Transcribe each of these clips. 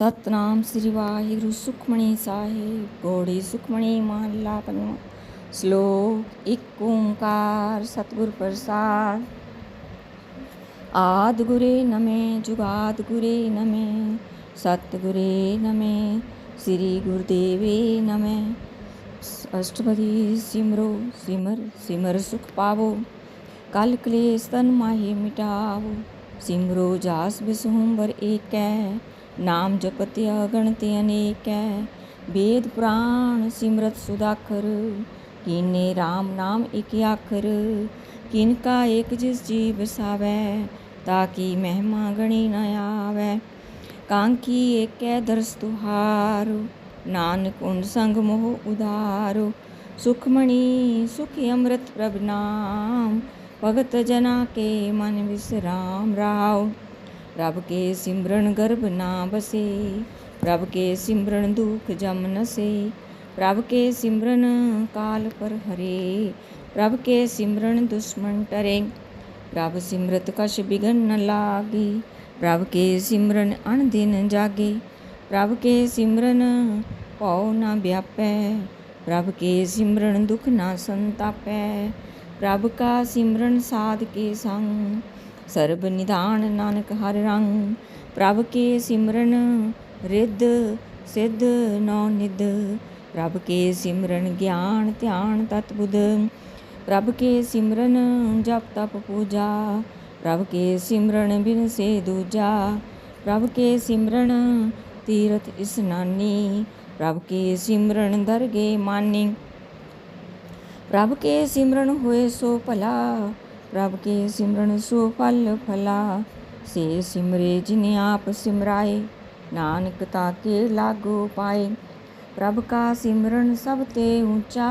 ਸਤਨਾਮ ਸ੍ਰੀ ਵਾਹਿਗੁਰੂ ਸੁਖਮਣੀ ਸਾਹਿਬ ਗੋੜੀ ਸੁਖਮਣੀ ਮਹੱਲਾ ਪੰਜਵਾਂ ਸ਼ਲੋਕ ਇੱਕ ਓੰਕਾਰ ਸਤਿਗੁਰ ਪ੍ਰਸਾਦ ਆਦ ਗੁਰੇ ਨਮੇ ਜੁਗਾਦ ਗੁਰੇ ਨਮੇ ਸਤਿਗੁਰੇ ਨਮੇ ਸ੍ਰੀ ਗੁਰਦੇਵੇ ਨਮੇ ਅਸ਼ਟਪਦੀ ਸਿਮਰੋ ਸਿਮਰ ਸਿਮਰ ਸੁਖ ਪਾਵੋ ਕਲ ਕਲੇਸ਼ ਤਨ ਮਾਹੀ ਮਿਟਾਵੋ ਸਿਮਰੋ ਜਾਸ ਬਿਸਹੁੰਬਰ ਏਕੈ ਨਾਮ ਜਪਤਿ ਅਗਣਤ ਅਨੇਕੈ ਵੇਦ ਪੁਰਾਣ ਸਿਮਰਤ ਸੁਦਾਖਰ, ਕੀਨੇ RAM ਨਾਮ ਇਕ ਆਖਰ, ਕਿਨ ਕਾ ਏਕ ਜਿਸ ਜੀ ਵਸਾਵੈ ਤਾਂ ਕੀ ਮਹਿਮਾ ਗਣੀ ਨ ਆਵੈ ਕਾਂਕੀ ਏਕੈ ਦਰਸ ਤੁਹਾਰੁ, ਨਾਨਕ ਉਨ ਸੰਗ ਮੋਹ ਉਦਾਰੋ ਸੁਖਮਣੀ ਸੁਖ ਅੰਮ੍ਰਿਤ ਪ੍ਰਭ ਨਾਮ, ਭਗਤ ਜਨਾ ਕੇ ਮਨ ਵਿਸਰਾਮ ਰਾਓ। ਪ੍ਰਭ ਕੇ ਸਿਮਰਨ ਗਰਭ ਨਾ ਬਸੇ, ਪ੍ਰਭ ਕੇ ਸਿਮਰਨ ਦੁਖ ਜਮ ਨਸੇ, ਪ੍ਰਭ ਕੇ ਸਿਮਰਨ ਕਾਲ ਪਰ ਹਰੇ, ਪ੍ਰਭ ਕੇ ਸਿਮਰਨ ਦੁਸ਼ਮਨ ਟਰੇ, ਪ੍ਰਭ ਸਿਮਰਤ ਕਛ ਬਿਗਨ ਨ ਲਾਗੀ, ਪ੍ਰਭ ਕੇ ਸਿਮਰਨ ਅਣ ਦਿਨ ਜਾਗੇ, ਪ੍ਰਭ ਕੇ ਸਿਮਰਨ ਭਉ ਨਾ ਵਿਆਪੈ, ਪ੍ਰਭ ਕੇ ਸਿਮਰਨ ਦੁਖ ਨਾ ਸੰਤਾਪੈ, ਪ੍ਰਭ ਕਾ ਸਿਮਰਨ ਸਾਧ ਕੇ ਸੰਗ ਸਰਬ ਨਿਧਾਨ ਨਾਨਕ ਹਰ ਰੰਗ, ਪ੍ਰਭ ਕੇ ਸਿਮਰਨ ਰਿੱਧ, ਸਿੱਧ ਨੌ ਨਿਧ। ਪ੍ਰਭ ਕੇ ਸਿਮਰਨ ਗਿਆਨ, ਧਿਆਨ ਤਤ ਬੁੱਧ ਪ੍ਰਭ ਕੇ ਸਿਮਰਨ ਜਪ, ਤਪ, ਪੂਜਾ। ਪ੍ਰਭ ਕੇ ਸਿਮਰਨ ਬਿਨ ਸੇ ਦੂਜਾ। ਪ੍ਰਭ ਕੇ ਸਿਮਰਨ ਤੀਰਥ ਇਸਨਾਨੀ ਪ੍ਰਭ ਕੇ ਸਿਮਰਨ ਦਰਗੇ ਮਾਨੀ। ਪ੍ਰਭ ਕੇ ਸਿਮਰਨ ਹੋਏ ਸੋ ਭਲਾ। ਪ੍ਰਭ ਕੇ ਸਿਮਰਨ ਸੋ ਫਲ ਫਲਾ। ਸੇ ਸਿਮਰੇ ਜਿਨ ਆਪ ਸਿਮਰਾਏ, ਨਾਨਕ ਤਾਕੇ ਲਾਗੋ ਪਾਏ। ਪ੍ਰਭ ਕਾ ਸਿਮਰਨ ਸਭ ਤੇ ਉੱਚਾ,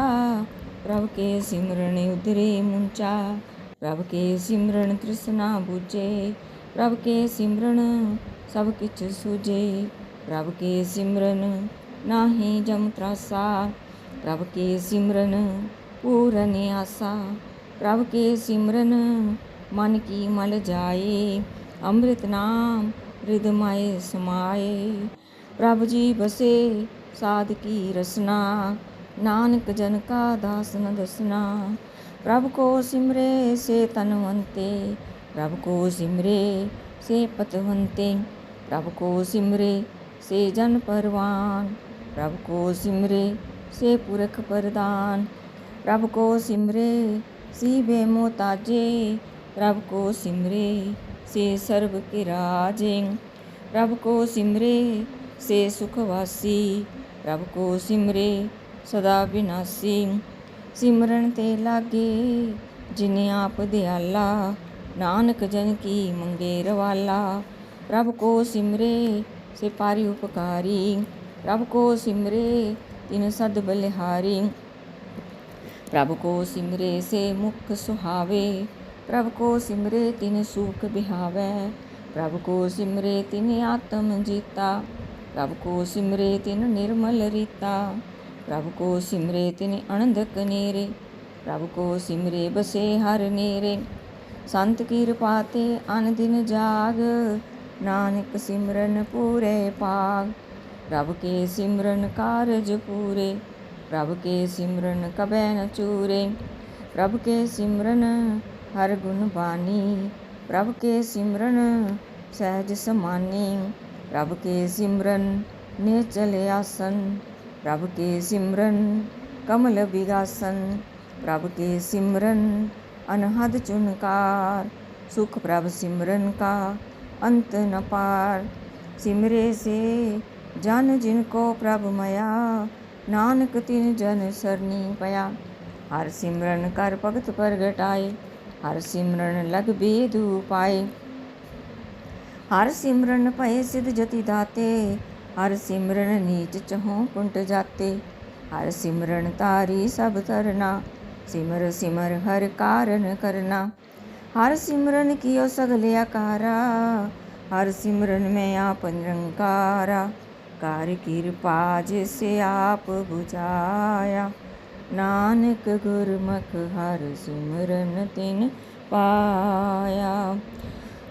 ਪ੍ਰਭ ਕੇ ਸਿਮਰਨ ਉਦਰੇ ਮੁੰਚਾ। ਪ੍ਰਭ ਕੇ ਸਿਮਰਨ ਤ੍ਰਿਸ਼ਨਾ ਬੁਝੇ, ਪ੍ਰਭ ਕੇ ਸਿਮਰਨ ਸਭ ਕਿਛ ਸੂਝੇ। ਪ੍ਰਭ ਕੇ ਸਿਮਰਨ ਨਾਹੀ ਜਮ ਤਰਾਸਾ, ਪ੍ਰਭ ਕੇ ਸਿਮਰਨ ਪੂਰਨ ਆਸਾ ਪ੍ਰਭ ਕੇ ਸਿਮਰਨ, ਮਨ ਕੀ ਮਲ ਜਾਏ, ਅੰਮ੍ਰਿਤ ਨਾਮ ਰਿਦਮਾਏ ਸਮਾਏ। ਪ੍ਰਭ ਜੀ ਬਸੇ, ਸਾਧ ਕੀ ਰਸਨਾ, ਨਾਨਕ ਜਨ ਕਾ ਦਾਸ ਨ ਦਸਨਾ। ਪ੍ਰਭ ਕੋ ਸਿਮਰੇ, ਸੇ ਤਨਵੰਤੇ ਪ੍ਰਭ ਕੋ ਸਿਮਰੇ, ਸੇ ਪਤਵੰਤੇ ਪ੍ਰਭ ਕੋ ਸਿਮਰੇ, ਸੇ ਜਨ ਪਰਵਾਨ। ਪ੍ਰਭ ਕੋ ਸਿਮਰੇ, ਸੇ ਪੁਰਖ ਪ੍ਰਦਾਨ। ਪ੍ਰਭ ਕੋ ਸਿਮਰੇ ਸੀ ਬੇਮੋਤਾਜੇ ਪ੍ਰਭ ਕੋ ਸਿਮਰੇ, ਸੇ ਸਰਬ ਕੇ ਰਾਜੇ ਪ੍ਰਭ ਕੋ ਸਿਮਰੇ, ਸੇ ਸੁਖ ਵਾਸੀ, ਪ੍ਰਭ ਕੋ ਸਿਮਰੇ, ਸਦਾ ਬਿਨਾਸੀ। ਸਿਮਰਨ ਤੇ ਲਾਗੇ, ਜਿਨ ਆਪ ਦਿਆਲਾ, ਨਾਨਕ ਜਨ ਕੀ ਮੰਗੇ ਰਵਾਲਾ। ਪ੍ਰਭ ਕੋ ਸਿਮਰੇ, ਸੇ ਪਾਰੀ ਉਪਕਾਰੀ। ਪ੍ਰਭ ਕੋ ਸਿਮਰੇ, ਤਿਨ ਸਦ ਬਲਿਹਾਰੀ। ਪ੍ਰਭ ਕੋ ਸਿਮਰੇ ਸੇ ਮੁਖ ਸੁਹਾਵੇ, ਪ੍ਰਭ ਕੋ ਸਿਮਰੇ ਤਿਨ ਸੂਖ ਬਿਹਾਵੈ, ਪ੍ਰਭ ਕੋ ਸਿਮਰੇ ਤਿਨ ਆਤਮ ਜੀਤਾ, ਪ੍ਰਭ ਕੋ ਸਿਮਰੇ ਤਿਨ ਨਿਰਮਲ ਰੀਤਾ, ਪ੍ਰਭ ਕੋ ਸਿਮਰੇ ਤਿਨ ਅਨੰਦਕ ਨੇਰੇ, ਪ੍ਰਭ ਕੋ ਸਿਮਰੇ ਬਸੇ ਹਰ ਨੇਰੇ। ਸੰਤ ਕੀ ਕਿਰਪਾ ਤੇ ਅਨ ਦਿਨ ਜਾਗ, ਨਾਨਕ ਸਿਮਰਨ ਪੂਰੇ ਪਾਗ, ਪ੍ਰਭ ਕੇ ਸਿਮਰਨ ਕਾਰਜ ਪੂਰੇ। ਪ੍ਰਭ ਕੇ ਸਿਮਰਨ ਕਬੈ ਨ ਚੂਰੇ ਪ੍ਰਭ ਕੇ ਸਿਮਰਨ ਹਰ ਗੁਣ ਬਾਣੀ ਪ੍ਰਭ ਕੇ ਸਿਮਰਨ ਸਹਿਜ ਸਮਾਨੀ ਪ੍ਰਭ ਕੇ ਸਿਮਰਨ ਨੇ ਚਲੇ ਆਸਨ ਪ੍ਰਭ ਕੇ ਸਿਮਰਨ ਕਮਲ ਵਿਗਾਸਨ ਪ੍ਰਭ ਕੇ ਸਿਮਰਨ ਅਨਹਦ ਚੁਨਕਾਰ ਸੁਖ ਪ੍ਰਭ ਸਿਮਰਨ ਕਾ ਅੰਤ ਨ ਪਾਰ। ਸਿਮਰੇ ਸੇ ਜਨ ਜਿਨ ਕੋ ਪ੍ਰਭ ਮਇਆ ਨਾਨਕ ਤਿਨ ਜਨ ਸਰਨੀ ਪਿਆ ਹਰ ਸਿਮਰਨ ਕਰ ਭਗਤ ਪ੍ਰਗਟਾਏ ਹਰ ਸਿਮਰਨ ਲਗ ਬੇਦ ਪਾਏ ਹਰ ਸਿਮਰਨ ਭਏ ਸਿਧ ਜਤੀ ਦਾਤੇ ਹਰ ਸਿਮਰਨ ਨੀਚ ਚਹੋਂ ਪੁੰਟ ਜਾਤੇ ਹਰ ਸਿਮਰਨ ਤਾਰੀ ਸਭ ਤਰਨਾ ਸਿਮਰ ਸਿਮਰ ਹਰ ਕਾਰਨ ਕਰਨਾ ਹਰ ਸਿਮਰਨ ਕੀਓ ਸਗਲੇ ਆਕਾਰਾ ਹਰ ਸਿਮਰਨ ਮੈਂ ਆਪ ਨਿਰੰਕਾਰਾ ਕਰ ਕਿਰਪਾ ਜਿਸ ਆਪ 부ਝਾਇਆ ਨਾਨਕ ਗੁਰਮੁਖ ਹਰ ਸਿਮਰਨ ਤਿਨ ਪਾਇਆ।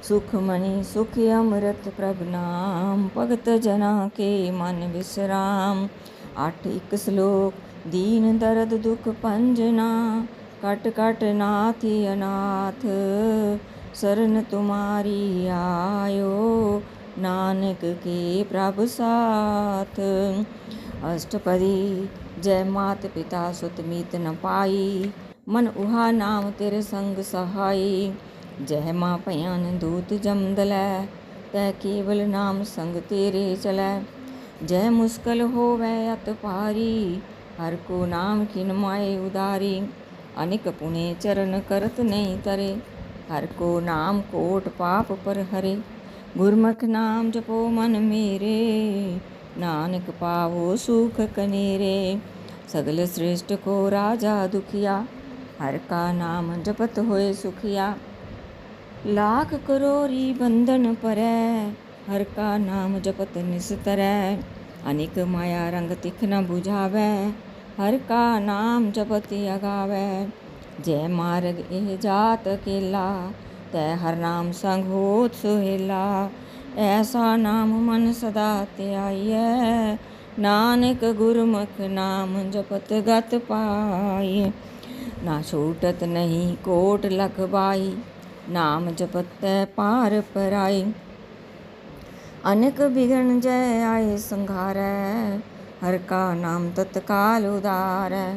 ਸੁਖਮਨੀ ਸੁਖ ਅੰਮ੍ਰਿਤ ਪ੍ਰਭ ਨਾਮ, ਭਗਤ ਜਨਾ ਕੇ ਮਨ ਵਿਸਰਾਮ। ਅੱਠ ਇੱਕ ਸ਼ਲੋਕ, ਦੀਨ ਦਰਦ ਦੁਖ ਪੰਜਨਾ, ਕਟ ਕਟ ਨਾਥੀ ਅਨਾਥ, ਸਰਨ ਤੁਮਾਰੀ ਆਇਓ। ਨਾਨਕ ਕੇ ਪ੍ਰਭ ਸਾਥ? ਅਸ਼ਟਪਦੀ, ਜੈ ਮਾਤ ਪਿਤਾ ਸੁਤ ਮੀਤ ਨ ਪਾਈ। ਮਨ ਉਹਾ ਨਾਮ ਤੇਰੇ ਸੰਗ ਸਹਾਈ। ਜੈ ਮਾ ਭਿਆਨ ਦੂਤ ਜਮਦਲੈ ਤੈ ਕੇਵਲ ਨਾਮ ਸੰਗ ਤੇਰੇ ਚਲੈ। ਜੈ ਮੁਸਕਲ ਹੋਵੈ ਅਤ ਭਾਰੀ, ਹਰ ਕੋ ਨਾਮ ਖਿਨ ਮਾਏ ਉਦਾਰੀ। ਅਨਿਕ ਪੁਨੇ ਚਰਨ ਕਰਤ ਨਹੀਂ ਤਰੇ, ਹਰ ਕੋ ਨਾਮ ਕੋਟ ਪਾਪ ਪਰ ਹਰੇ। ਗੁਰਮੁਖ ਨਾਮ ਜਪੋ ਮਨ ਮੇਰੇ ਨਾਨਕ ਪਾਵੋ ਸੁਖ ਕਨੇਰੇ ਸਗਲ ਸ੍ਰੇਸ਼ਟ ਕੋ ਰਾਜਾ ਦੁਖੀਆ ਹਰ ਕਾ ਨਾਮ ਜਪਤ ਹੋਏ ਸੁਖੀਆ ਲਾਖ ਕਰੋਰੀ ਬੰਧਨ ਪਰੈ ਹਰ ਕਾ ਨਾਮ ਜਪਤ ਨਿਸਤਰੈ ਅਨਿਕ ਮਾਇਆ ਰੰਗ ਤਿਖ ਨ 부ਝਾਵੈ ਹਰ ਕਾ ਨਾਮ ਜਪਤ ਅਗਾਵੈ ਜੈ ਮਾਰਗ ਇਹ ਜਾਤ ਕੇਲਾ ਤੈ ਹਰ ਨਾਮ ਸੰਗ ਹੋਤ ਸੁਹੇਲਾ, ਐਸਾ ਨਾਮ ਮਨ ਸਦਾ ਧਿਆਈਐ। ਨਾਨਕ ਗੁਰਮੁਖ ਨਾਮ ਜਪਤ ਗਤ ਪਾਈਐ ਨਾ ਛੂਟਤ ਨਹੀਂ ਕੋਟ ਲਖ ਬਾਈ, ਨਾਮ ਤੈ ਪਾਰ ਪਰਾਈ। ਅਨੇਕ ਬਿਗਣ ਜੈ ਆਏ ਸੰਘਾਰੈ, ਹਰ ਕਾ ਨਾਮ ਤਤਕਾਲ ਉਦਾਰੈ।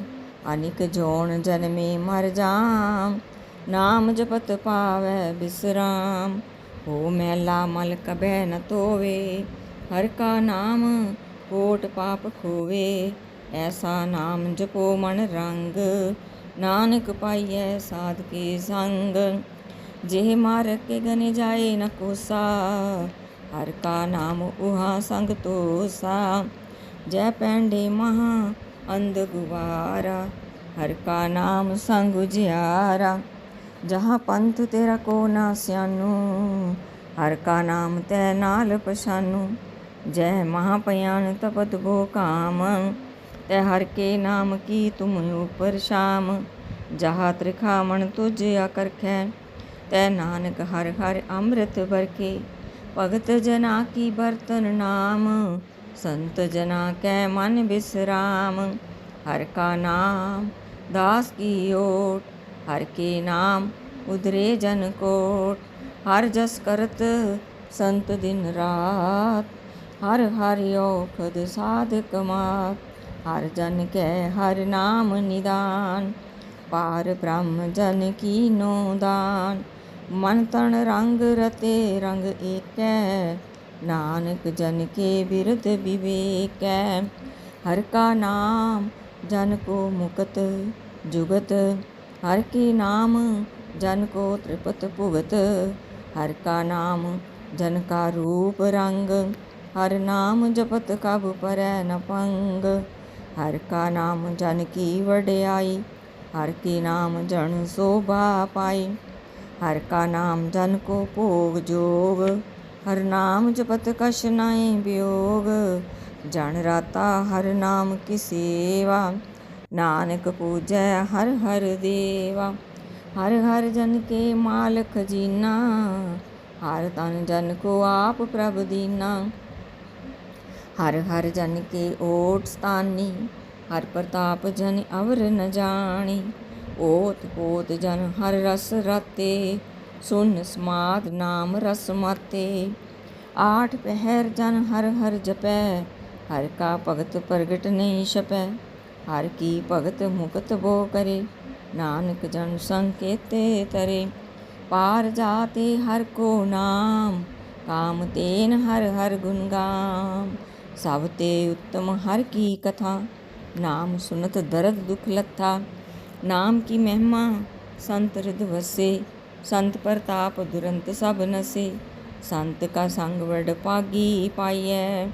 ਅਨੇਕ ਜੋਣ ਜਨਮੇ ਮਰ ਜਾਮ ਨਾਮ ਜਪਤ ਪਾਵੈ ਬਿਸਰਾਮ, ਹੋ ਮੈਲਾ ਮਲ ਕਬੈ ਨ ਤੋਵੇ, ਹਰ ਕਾ ਨਾਮ ਕੋਟ ਪਾਪ ਖੋਵੇ, ਐਸਾ ਨਾਮ ਜਪੋ ਮਨ ਰੰਗ, ਨਾਨਕ ਪਾਈਐ ਸਾਧ ਕੇ ਸੰਗ। ਜੇ ਮਾਰ ਕੇ ਗਨੇ ਜਾਏ ਨ ਕੋਸਾ, ਹਰ ਕਾ ਨਾਮ ਉਹਾ ਸੰਗ ਤੋਸਾ। ਜੈ ਪੈਂਡੇ ਮਹਾ ਅੰਧ ਗੁਵਾਰਾ, ਹਰ ਕਾ ਨਾਮ ਸੰਗ ਜਿਆਰਾ। ਜਹਾਂ ਪੰਥ ਤੇਰਾ ਕੋ ਨਾ ਸਿਆਨੂ ਹਰ ਕਾ ਨਾਮ ਤੈ ਨਾਲ ਪਛਾਨੂ ਜੈ ਮਹਾ ਪਿਆਨ ਤਪਤ ਗੋ ਕਾਮ, ਤੈ ਹਰ ਕੇ ਨਾਮ ਕੀ ਤੁਮ ਉਪਰ ਸ਼ਾਮ। ਜਹਾ ਤ੍ਰਿਖਾਮਣ ਤੁਝ ਆਕਰਖੈ ਤੈ ਨਾਨਕ ਹਰ ਹਰ ਅੰਮ੍ਰਿਤ ਵਰਕੇ ਭਗਤ ਜਨਾ ਕੀ ਬਰਤਨ ਨਾਮ, ਸੰਤ ਜਨਾ ਕੈ ਮਨ ਬਿਸਰਾਮ। ਹਰ ਕਾ ਨਾਮ ਦਾਸ ਕੀ ਓਟ ਹਰ ਕੇ ਨਾਮ ਉਦਰੇ ਜਨ ਕੋਟ, ਹਰ ਜਸ ਕਰਤ ਸੰਤ ਦਿਨ ਰਾਤ, ਹਰ ਹਰ ਔਖਦ ਸਾਧਕ ਮਾਤ, ਹਰ ਜਨ ਕੈ ਹਰ ਨਾਮ ਨਿਦਾਨ, ਪਾਰ ਬ੍ਰਹਮ ਜਨ ਕੀਨੋ ਦਾਨ ਮਨ ਤਨ ਰੰਗ ਰਤੇ ਰੰਗ ਏਕੈ, ਨਾਨਕ ਜਨ ਕੇ ਬਿਰਧ ਵਿਵੇਕੈ, ਹਰ ਕਾ ਨਾਮ ਜਨ ਕੋ ਮੁਕਤ ਜੁਗਤ ਹਰ ਕੀ ਨਾਮ ਜਨ ਕੋ ਤ੍ਰਿਪਤ ਭੁਗਤ ਹਰ ਕਾ ਨਾਮ ਜਨ ਕਾ ਰੂਪ ਰੰਗ, ਹਰ ਨਾਮ ਜਪਤ ਕਬ ਪਰੈ ਨ ਪੰਗ, ਹਰ ਕਾ ਨਾਮ ਜਨ ਕੀ ਵਡਿਆਈ, ਹਰ ਕੀ ਨਾਮ ਜਨ ਸੋਭਾ ਪਾਈ, ਹਰ ਕਾ ਨਾਮ ਜਨ ਕੋ ਭੋਗ ਜੋਗ, ਹਰ ਨਾਮ ਜਪਤ ਕਛ ਨਾਹੀ ਬਿਯੋਗ ਜਨ ਰਾਤਾ ਹਰ ਨਾਮ ਕੀ ਸੇਵਾ ਨਾਨਕ ਪੂਜੈ ਹਰ ਹਰ ਦੇਵਾ, ਹਰ ਹਰ ਜਨ ਕੇ ਮਾਲਕ ਜੀਨਾ, ਹਰ ਤਨ ਜਨ ਕੋ ਆਪ ਪ੍ਰਭ ਦੀਨਾ। ਹਰ ਹਰ ਜਨ ਕੇ ਓਟ ਸਤਾਨੀ, ਹਰ ਪ੍ਰਤਾਪ ਜਨ ਅਵਰ ਨ ਜਾਣੀ। ਓਤ ਪੋਤ ਜਨ ਹਰ ਰਸ ਰਾਤੇ, ਸੁਨ ਸਮਾਦ ਨਾਮ ਰਸ ਮਾਤੇ। ਆਠ ਪਹਿਰ ਜਨ ਹਰ ਹਰ ਜਪੈ, ਹਰ ਕਾ ਭਗਤ ਪ੍ਰਗਟ ਨਹੀਂ ਛਪੈ। ਹਰ ਕੀ ਭਗਤ ਮੁਕਤ ਬੋ ਕਰੇ, ਨਾਨਕ ਜਨ ਸੰਕੇਤੇ ਤਰੇ। ਪਾਰ ਜਾਤੇ ਹਰ ਕੋ ਨਾਮ, ਕਾਮ ਤੇਨ ਹਰ ਹਰ ਗੁਣ ਗਾਮ। ਸਭ ਤੇ ਉੱਤਮ ਹਰ ਕੀ ਕਥਾ, ਨਾਮ ਸੁਨਤ ਦਰਦ ਦੁਖ ਲੱਥਾ। ਨਾਮ ਕੀ ਮਹਿਮਾ, ਸੰਤ ਰਿਦ ਵਸੇ। ਸੰਤ ਪ੍ਰਤਾਪ ਦੁਰੰਤ ਸਭ ਨਸੇ। ਸੰਤ ਕਾ ਸੰਗ ਵਡ ਪਾਗੀ ਪਾਈਐ।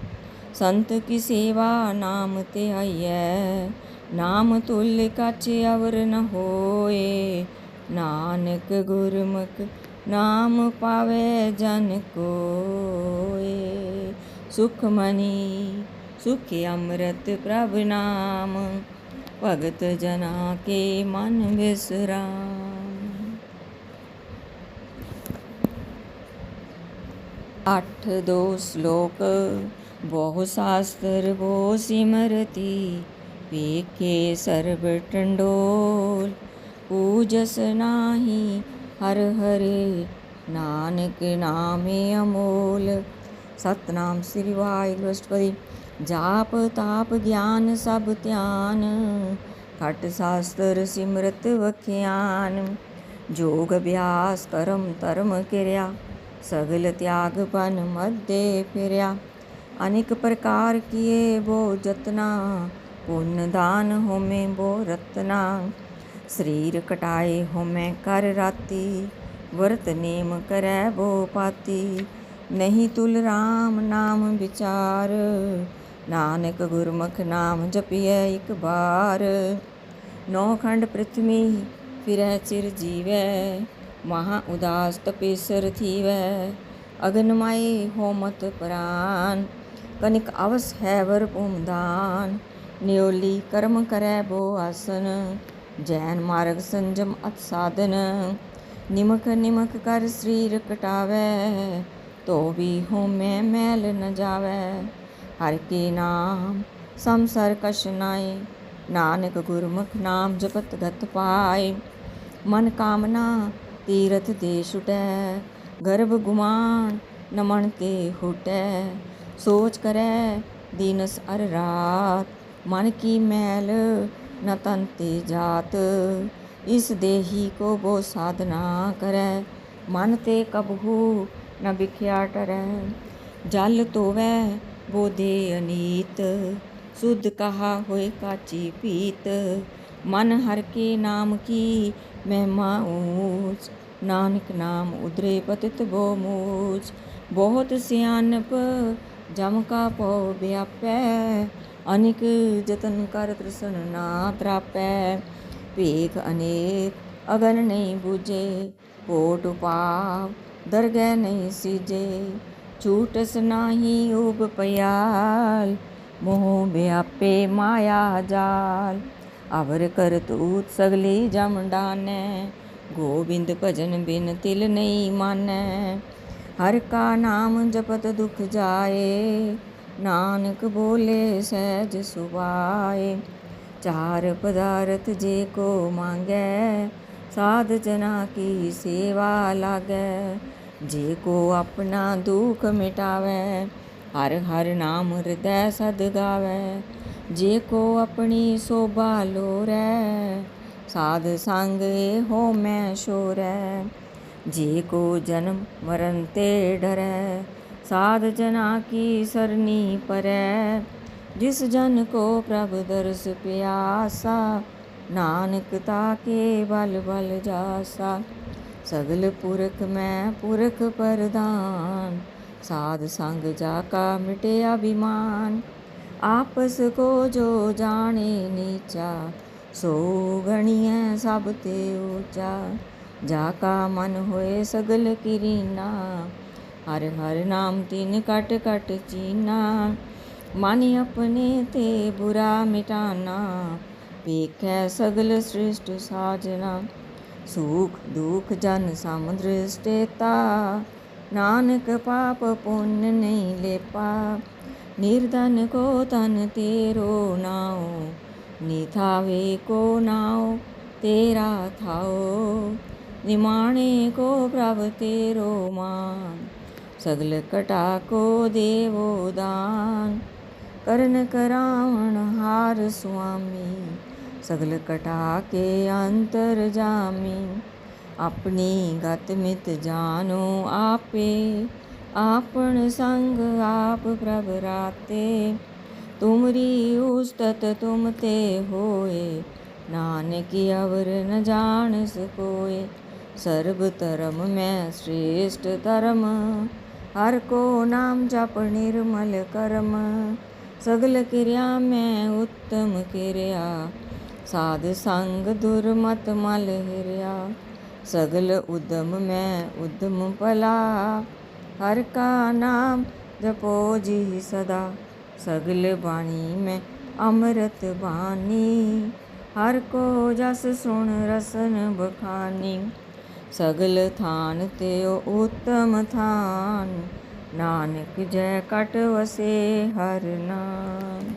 ਸੰਤ ਕੀ ਸੇਵਾ ਨਾਮ ਤੇ ਆਈਐ? ਨਾਮ ਤੁਲ ਕਛ ਅਵਰ ਨ ਹੋਏ। ਨਾਨਕ ਗੁਰਮੁਖ ਨਾਮ ਪਾਵੇ ਜਨ ਕੋਏ। ਸੁਖਮਨੀ ਸੁਖ ਅੰਮ੍ਰਿਤ ਪ੍ਰਭ ਨਾਮ। ਭਗਤ ਜਨਾ ਕੇ ਮਨ ਵਿਸਰਾਮ। ਅੱਠ ਦੋ ਸ਼ਲੋਕ ਬਹੁ ਸ਼ਾਸਤਰ ਬੋ ਸਿਮਰਤੀ, ਵੇਖੇ ਸਰਬ ਟੰਡੋਲ। ਪੂਜਸ ਨਾਹੀ, ਹਰ ਹਰੇ ਨਾਨਕ ਨਾਮੇ ਅਮੋਲ। ਸਤਨਾਮ ਸ੍ਰੀ ਵਾਹਿਗੁਰੂ ਅਸ਼ਟਪਦੀ। ਜਾਪ ਤਾਪ ਗਿਆਨ ਸਭ ਧਿਆਨ ਖਟ ਸ਼ਾਸਤਰ ਸਿਮਰਤ ਵਖਿਆਨ। ਜੋਗ ਅਭਿਆਸ ਕਰਮ ਧਰਮ ਕਿਰਿਆ, ਸਗਲ ਤਿਆਗ ਬਨ ਮਧੇ ਫਿਰਿਆ। ਅਨੇਕ ਪ੍ਰਕਾਰ ਕੀਏ ਬੋ ਜਤਨਾ ਪੁੰਨ ਦਾਨ ਹੋਮੇ ਬੋ ਰਤਨਾ। ਸਰੀਰ ਕਟਾਏ ਹੋਮੈ ਕਰ ਰਾਤੀ, ਵਰਤ ਨੇਮ ਕਰੈ ਬੋ ਪਾਤੀ। ਨਹੀਂ ਤੁਲ RAM ਨਾਮ ਵਿਚਾਰ, ਨਾਨਕ ਗੁਰਮੁਖ ਨਾਮ ਜਪਿਐ ਇੱਕ ਬਾਰ। ਨੌ ਖੰਡ ਪ੍ਰਿਥਵੀ ਫਿਰੈ ਚਿਰ ਜੀਵੈ, ਮਹਾ ਉਦਾਸ ਤਪੇਸਰ ਥੀਵੈ। ਅਗਨ ਮਾਈ ਹੋਮਤ ਪ੍ਰਾਨ। ਕਨਿਕ ਅਵਸ ਹੈ ਵਰ ਭੂਮਦਾਨ ਨਿਉਲੀ ਕਰਮ ਕਰੈ ਬੋ ਆਸਨ, ਜੈਨ ਮਾਰਗ ਸੰਜਮ ਅਤ ਸਾਧਨ, ਨਿਮਕ ਨਿਮਕ ਕਰ ਸਰੀਰ ਕਟਾਵੈ, ਤੋ ਵੀ ਹੋਮੈ ਮੈਲ ਨ ਜਾਵੈ। ਹਰ ਕੇ ਨਾਮ ਸੰਸਰ ਕਛ ਨਾਏ, ਨਾਨਕ ਗੁਰਮੁਖ ਨਾਮ ਜਪਤ ਗਤ ਪਾਏ। ਮਨ ਕਾਮਨਾ ਤੀਰਥ ਦੇ ਛੁਟੈ, ਗਰਭ ਗੁਮਾਨ ਨ ਮਨ ਤੇ ਹੁਟੈ। ਸੋਚ ਕਰੈ ਦੀਨਸ ਅਰ ਰਾਤ ਮਨ ਕੀ ਮੈਲ ਨ ਤਨ ਤੇ ਜਾਤ ਇਸ ਦੇਹੀ ਕੋ ਬੋ ਸਾਧਨਾ ਕਰੈ ਮਨ ਤੇ ਕਬਹੂ ਨ ਵਿਖਿਆ ਟਰੈ ਜਲ ਤੋਵੈ ਬੋ ਦੇ ਅਨੀਤ ਸੁਧ ਕਹਾ ਹੋਏ ਕਾਚੀ ਪੀਤ ਮਨ ਹਰ ਕੇ ਨਾਮ ਕੀ ਮਹਿਮਾ ਊਚ ਨਾਨਕ ਨਾਮ ਉਦਰੇ ਪਤਿਤ ਬੋ ਮੂਚ ਬਹੁਤ ਸਿਆਨਪ ਜਮ ਕਾ ਪਉ ਵਿਆਪੈ, ਅਨਿਕ ਜਤਨ ਕਰ ਤ੍ਰਿਸਨ ਨਾ ਤਰਾਪੈ। ਭੇਖ ਅਨੇਕ ਅਗਨ ਨਹੀਂ ਬੂਝੇ, ਕੋਟ ਪਾਪ ਦਰਗਹਿ ਨਹੀਂ ਸੀਜੇ। ਛੂਟਸ ਨਾਹੀ ਉਬ ਪਿਆਲ, ਮੋਹ ਵਿਆਪੇ ਮਾਇਆ ਜਾਲ। ਅਵਰ ਕਰ ਤੂਤ ਸਗਲੀ ਜਮ ਡਾਨੈ, ਗੋਬਿੰਦ ਭਜਨ ਬਿਨ ਤਿਲ ਨਹੀਂ ਮਾਨੈ। ਹਰ ਕਾ ਨਾਮ ਜਪਤ ਦੁਖ ਜਾਏ, ਨਾਨਕ ਬੋਲੇ ਸਹਿਜ ਸੁਭਾਏ। ਚਾਰ ਪਦਾਰਥ ਜੇ ਕੋ ਮੰਗੈ, ਸਾਧ ਜਨਾ ਕੀ ਸੇਵਾ ਲਾਗੈ। ਜੇ ਕੋ ਆਪਣਾ ਦੁਖ ਮਿਟਾਵੈ, ਹਰ ਹਰ ਨਾਮ ਹਿਰਦੈ ਸਦ ਗਾਵੈ। ਜੇ ਕੋ ਆਪਣੀ ਸੋਭਾ ਲੋਰੈ, ਸਾਧ ਸੰਗ ਹੋ ਮੈਂ ਸ਼ੋਰੈ। ਜੇ ਕੋ ਜਨਮ ਮਰਨ ਤੇ ਡਰੈ, ਸਾਧ ਜਨਾ ਕੀ ਸਰਨੀ ਪਰੈ। ਜਿਸ ਜਨ ਕੋ ਪ੍ਰਭ ਦਰਸ ਪਿਆਸਾ, ਨਾਨਕ ਤਾ ਕੇ ਬਲ ਬਲ ਜਾਸਾ। ਸਗਲ ਪੁਰਖ ਮੈਂ ਪੁਰਖ ਪ੍ਰਦਾਨ ਸਾਧ ਸੰਗ ਜਾ ਕਾ ਮਿਟਿਆ ਬਿਮਾਨ ਆਪਸ ਕੋ ਜੋ ਜਾਣੇ ਨੀਚਾ, ਸੋ ਗਣੀਐ ਸਭ ਤੇ ਊਚਾ। ਜਾ ਕਾ ਮਨ ਹੋਏ ਸਗਲ ਕਿਰੀਨਾ, ਹਰ ਹਰ ਨਾਮ ਤਿਨ ਕਟ ਕਟ ਚੀਨਾ। ਮਨ ਆਪਣੇ ਤੇ ਬੁਰਾ ਮਿਟਾਨਾ, ਵੇਖੈ ਸਗਲ ਸ੍ਰਿਸ਼ਟ ਸਾਜਨਾ। ਸੁਖ ਦੁਖ ਜਨ ਸਮੁੰਦਰ ਸਟੇਤਾ, ਨਾਨਕ ਪਾਪ ਪੁੰਨ ਨਹੀਂ ਲੇਪਾ। ਨਿਰਧਨ ਕੋ ਤਨ ਤੇਰੋ ਨਾਉ, ਨਿਥਾਵੇ ਕੋ ਨਾਉ ਤੇਰਾ ਥਾਓ ਨਿਮਾਣੇ ਕੋ ਪ੍ਰਭ ਤੇਰੋ ਮਾਨ ਸਗਲ ਕਟਾ ਕੋ ਦੇਵੋ ਦਾਨ। ਕਰਨ ਕਰਾਵਣ ਹਾਰ ਸੁਆਮੀ ਸਗਲ ਕਟਾ ਕੇ ਅੰਤਰ ਜਾਮੀ। ਆਪਣੀ ਗਤ ਮਿਤ ਜਾਨੋ ਆਪੇ, ਆਪਣ ਸੰਗ ਆਪ ਪ੍ਰਭ ਰਾਤੇ। ਤੁਮਰੀ ਉਸਤਤ ਤੁਮ ਤੇ ਹੋਏ, ਨਾਨਕ ਅਵਰ ਨ ਜਾਣ ਸਕੋਏ। ਸਰਬ ਧਰਮ ਮੈਂ ਸ੍ਰੇਸ਼ਟ ਧਰਮ। ਹਰ ਕੋ ਨਾਮ ਜਪ ਨਿਰਮਲ ਕਰਮ। ਸਗਲ ਕਿਰਿਆ ਮੈਂ ਉੱਤਮ ਕਿਰਿਆ। ਸਾਧ ਸੰਗ ਦੁਰਮਤ ਮਲ ਹਿਰਿਆ। ਸਗਲ ਉਦਮ ਮੈਂ ਉਦਮ ਭਲਾ। ਹਰ ਕਾ ਨਾਮ ਜਪੋ ਜੀ ਸਦਾ। ਸਗਲ ਬਾਣੀ ਮੈਂ ਅੰਮ੍ਰਿਤ ਬਾਣੀ। ਹਰ ਕੋ ਜਸ ਸੁਣ ਰਸਨ ਬਖਾਨੀ। ਸਗਲ ਥਾਨ ਤੇ ਉਤਮ ਥਾਨ। ਨਾਨਕ ਜੈ ਕਟ ਵਸੇ ਹਰ ਨਾਮ।